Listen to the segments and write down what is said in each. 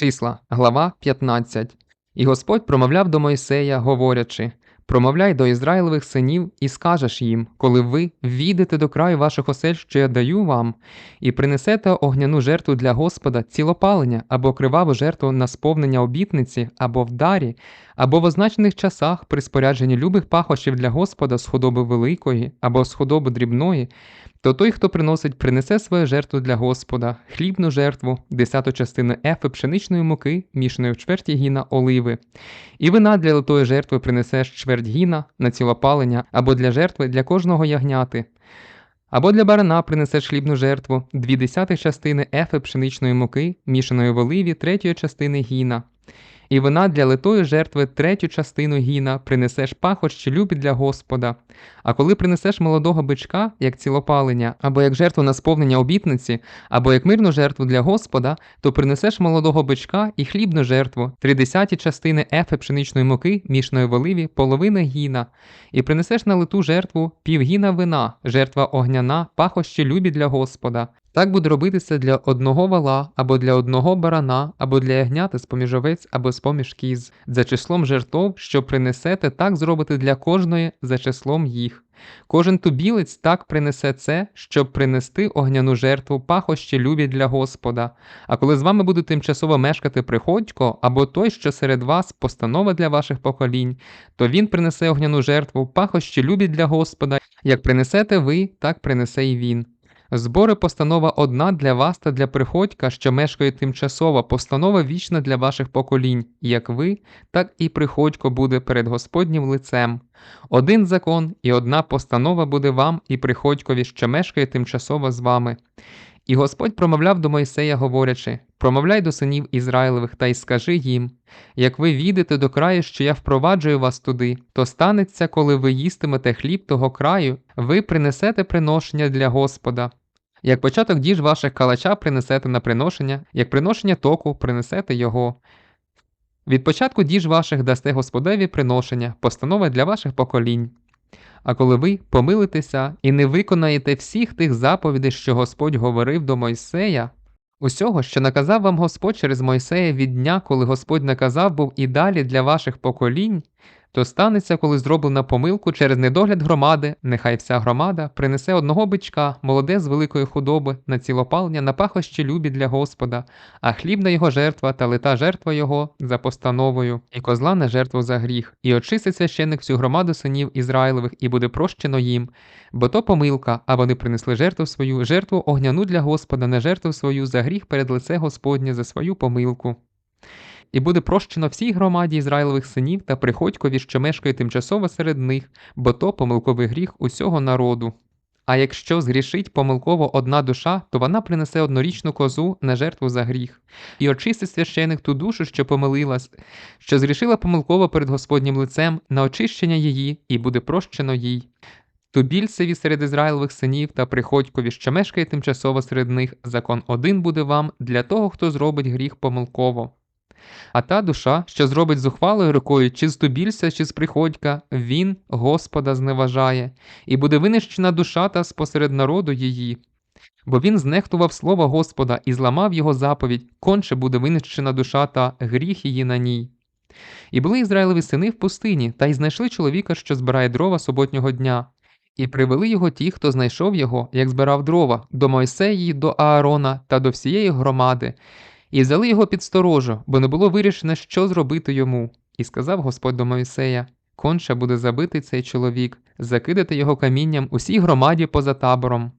Числа, глава 15. І Господь промовляв до Мойсея, говорячи: Промовляй до Ізраїлевих синів і скажеш їм, коли ви війдете до краю ваших осель, що я даю вам, і принесете огняну жертву для Господа, цілопалення або криваву жертву на сповнення обітниці, або в дарі, або в означених часах при спорядженні любих пахощів для Господа з худоби великої, або з худоби дрібної, то той, хто приносить, принесе свою жертву для Господа, хлібну жертву, десяту частину ефи пшеничної муки, мішаної в чверті гіна оливи, і вина для литої жертви принесеш чверть гіна на цілопалення або для жертви для кожного ягняти. Або для барана принесеш хлібну жертву, дві десятих частини ефи пшеничної муки, мішаної в оливі, третьої частини гіна. І вина для литої жертви третю частину гіна принесеш пахощ чи любі для Господа. А коли принесеш молодого бичка, як цілопалення, або як жертву на сповнення обітниці, або як мирну жертву для Господа, то принесеш молодого бичка і хлібну жертву, три десяті частини ефи пшеничної муки, мішної в оливі, половина гіна, і принесеш на литу жертву півгіна вина, жертва огняна, пахощі любі для Господа. Так буде робитися для одного вала, або для одного барана, або для ягняти з поміж овець, або з поміж кіз. За числом жертв, що принесете, так зробите для кожної за числом їх. Кожен тубілець так принесе це, щоб принести огняну жертву пахощі любі для Господа. А коли з вами буде тимчасово мешкати приходько, або той, що серед вас постанова для ваших поколінь, то він принесе огняну жертву пахощі любі для Господа. Як принесете ви, так принесе і він. Збори постанова одна для вас та для приходька, що мешкає тимчасово, постанова вічна для ваших поколінь, як ви, так і приходько буде перед Господнім лицем. Один закон і одна постанова буде вам і приходькові, що мешкає тимчасово з вами. І Господь промовляв до Мойсея, говорячи: Промовляй до синів Ізраїлевих та й скажи їм: як ви війдете до краю, що я впроваджую вас туди, то станеться, коли ви їстимете хліб того краю, ви принесете приношення для Господа. Як початок діж ваших калача принесете на приношення, як приношення току принесете його. Від початку діж ваших дасте Господеві приношення, постанови для ваших поколінь. А коли ви помилитеся і не виконаєте всіх тих заповідей, що Господь говорив до Мойсея, усього, що наказав вам Господь через Мойсея від дня, коли Господь наказав був і далі для ваших поколінь, то станеться, коли зроблена помилку через недогляд громади, нехай вся громада принесе одного бичка, молоде з великої худоби, на цілопалення, на пахощі любі для Господа, а хлібна його жертва та лита жертва його за постановою, і козла на жертву за гріх, і очистить священник всю громаду синів Ізраїлевих, і буде прощено їм. Бо то помилка, а вони принесли жертву свою, жертву огняну для Господа, не жертву свою за гріх перед лице Господнє за свою помилку і буде прощено всій громаді Ізраїлових синів та приходькові, що мешкає тимчасово серед них, бо то помилковий гріх усього народу. А якщо згрішить помилково одна душа, то вона принесе однорічну козу на жертву за гріх, і очистить священик ту душу, що помилилась, що згрішила помилково перед Господнім лицем на очищення її, і буде прощено їй. Тубільцеві серед Ізраїлових синів та приходькові, що мешкає тимчасово серед них, закон один буде вам для того, хто зробить гріх помилково. А та душа, що зробить зухвалою рукою, чи з тубільця, чи з приходька, він Господа зневажає, і буде винищена душа та спосеред народу її. Бо він знехтував слово Господа і зламав його заповідь, конче буде винищена душа та гріх її на ній. І були Ізраїлеві сини в пустині, та й знайшли чоловіка, що збирає дрова суботнього дня. І привели його ті, хто знайшов його, як збирав дрова, до Мойсеї, до Аарона та до всієї громади, і взяли його під сторожу, бо не було вирішено, що зробити йому. І сказав Господь до Моїсея конче буде забитий цей чоловік, закидати його камінням усій громаді поза табором.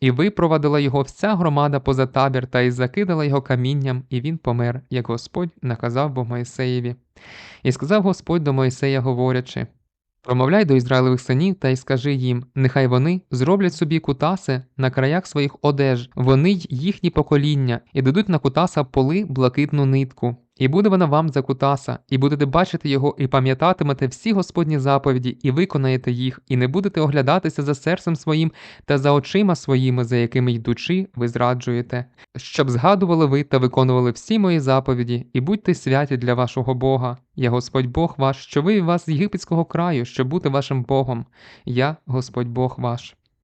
І випровадила його вся громада поза табір та й закидала його камінням, і він помер, як Господь наказав бо Моїсеєві. І сказав Господь до Моїсея, говорячи Промовляй до Ізраїлевих синів та й скажи їм, нехай вони зроблять собі кутаси на краях своїх одеж, вони й їхні покоління, і дадуть на кутаса поли блакитну нитку. І буде вона вам за кутаса, і будете бачити його, і пам'ятатимете всі Господні заповіді, і виконаєте їх, і не будете оглядатися за серцем своїм та за очима своїми, за якими йдучи, ви зраджуєте, щоб згадували ви та виконували всі мої заповіді, і будьте святі для вашого Бога. Я Господь Бог ваш, що вивів вас з єгипетського краю, щоб бути вашим Богом. Я Господь Бог ваш.